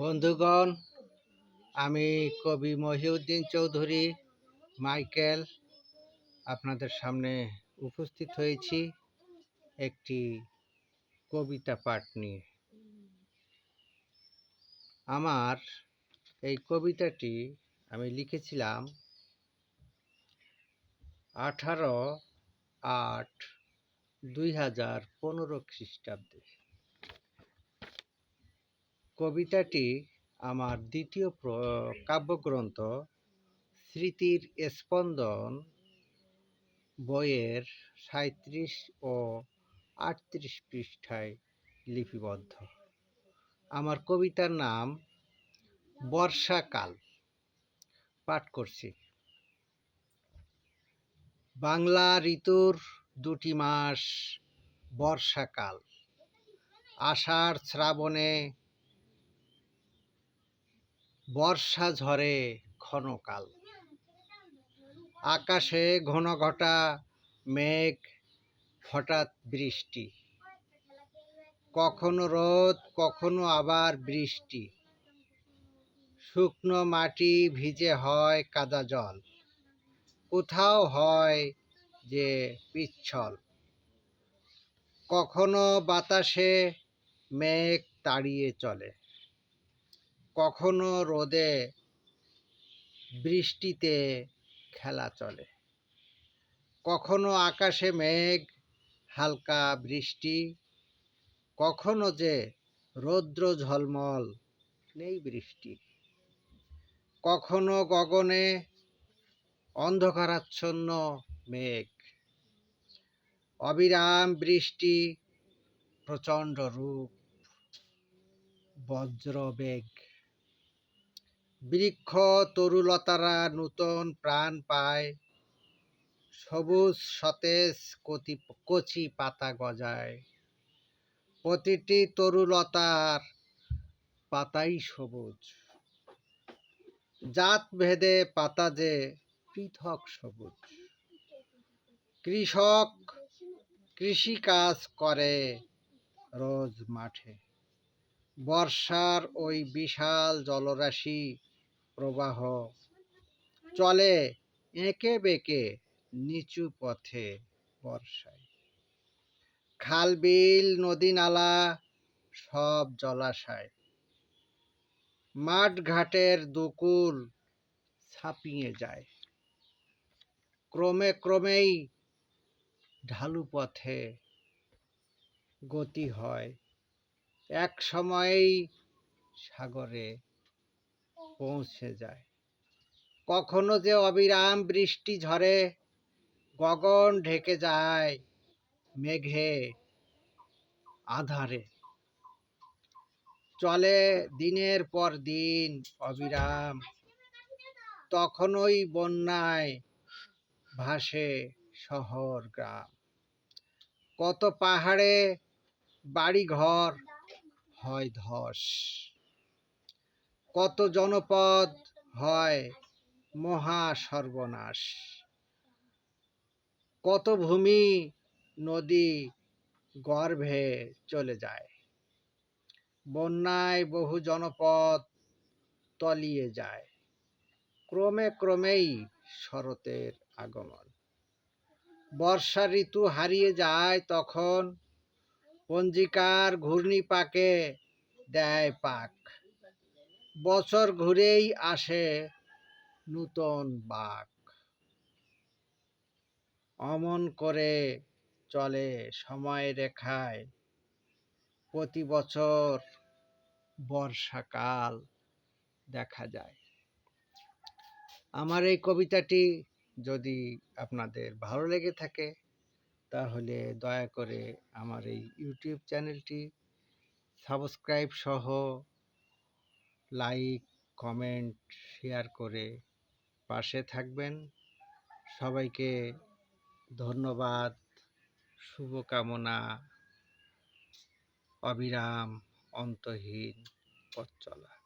বন্ধুগণ, আমি কবি মহিউদ্দিন চৌধুরী, মাইকেল আপনাদের সামনে উপস্থিত হয়েছি একটি কবিতা পাঠ নিয়ে। আমার এই কবিতাটি আমি লিখেছিলাম আঠারো আট দুই হাজার পনেরো খ্রিস্টাব্দে। কবিতাটি আমার দ্বিতীয় কাব্যগ্রন্থ স্মৃতির স্পন্দন বইয়ের সাঁত্রিশ ও আটত্রিশ পৃষ্ঠায় লিপিবদ্ধ। আমার কবিতার নাম বর্ষাকাল। পাঠ করছি। বাংলা ঋতুর দুটি মাস বর্ষাকাল। আষাঢ় শ্রাবণে বর্ষা ঝরে ক্ষণকাল। আকাশে ঘন ঘটা মেঘ, হঠাৎ বৃষ্টি। কখনো রোদ, কখনো আবার বৃষ্টি। শুকনো মাটি ভিজে হয় কাদা জল। কোথাও হয় যে পিচ্ছল। কখনো বাতাসে মেঘ তাড়িয়ে চলে। কখনো রোদে বৃষ্টিতে খেলা চলে। কখনো আকাশে মেঘ, হালকা বৃষ্টি, কখনো যে রৌদ্র ঝলমল, নেই বৃষ্টি। কখনো গগনে অন্ধকারাচ্ছন্ন মেঘ, অবিরাম বৃষ্টি, প্রচণ্ড রূপ বজ্রবেগ বৃক্ষ তরুলতারা নূতন প্রাণ পায়। সবুজ সতেজ কচি কচি পাতা গজায়। প্রতিটি তরুলতার পাতাই সবুজ। জাত ভেদে পাতা যে পৃথক সবুজ। কৃষক কৃষিকাজ করে রোজ মাঠে। বর্ষার ওই বিশাল জলরাশি প্রবাহ। চলে এঁকে বেঁকে নিচু পথে বর্ষায়। খাল, বিল, নদী, নালা সব জলাশয়। মাঠ, ঘাটের দুকুল ছাপিয়ে যায়। ক্রমে ক্রমেই ঢালু পথে গতি হয়। এক সময়েই সাগরে পৌঁছে যায়। কখনো যে অবিরাম বৃষ্টি ঝরে, গগন ঢেকে যায় মেঘে আধারে। চলে দিনের পর দিন অবিরাম, তখনই বন্যায় ভাসে শহর, গ্রাম। কত পাহাড়ে বাড়িঘর হয় ধস কত জনপদ হয় মহা সর্বনাশ কত ভূমি নদী গর্ভে চলে যায়। বন্যায় বহু জনপদ তলিয়ে যায়। ক্রমে ক্রমেই শরতের আগমন। বর্ষা ঋতু হারিয়ে যায় তখন পঞ্জিকার ঘূর্ণিপাকে দেয় পাক। বছর ঘুরেই আসে নূতন বাক অমন করে চলে সময় রেখায়। প্রতি বছর বর্ষাকাল দেখা যায়। আমার এই কবিতাটি যদি আপনাদের ভালো লেগে থাকে, তাহলে দয়া করে আমার এই ইউটিউব চ্যানেলটি সাবস্ক্রাইব সহ লাইক কমেন্ট শেয়ার করে পাশে থাকবেন। সবাইকে ধন্যবাদ শুভকামনা অবিরাম অন্তহীন পথ চলা।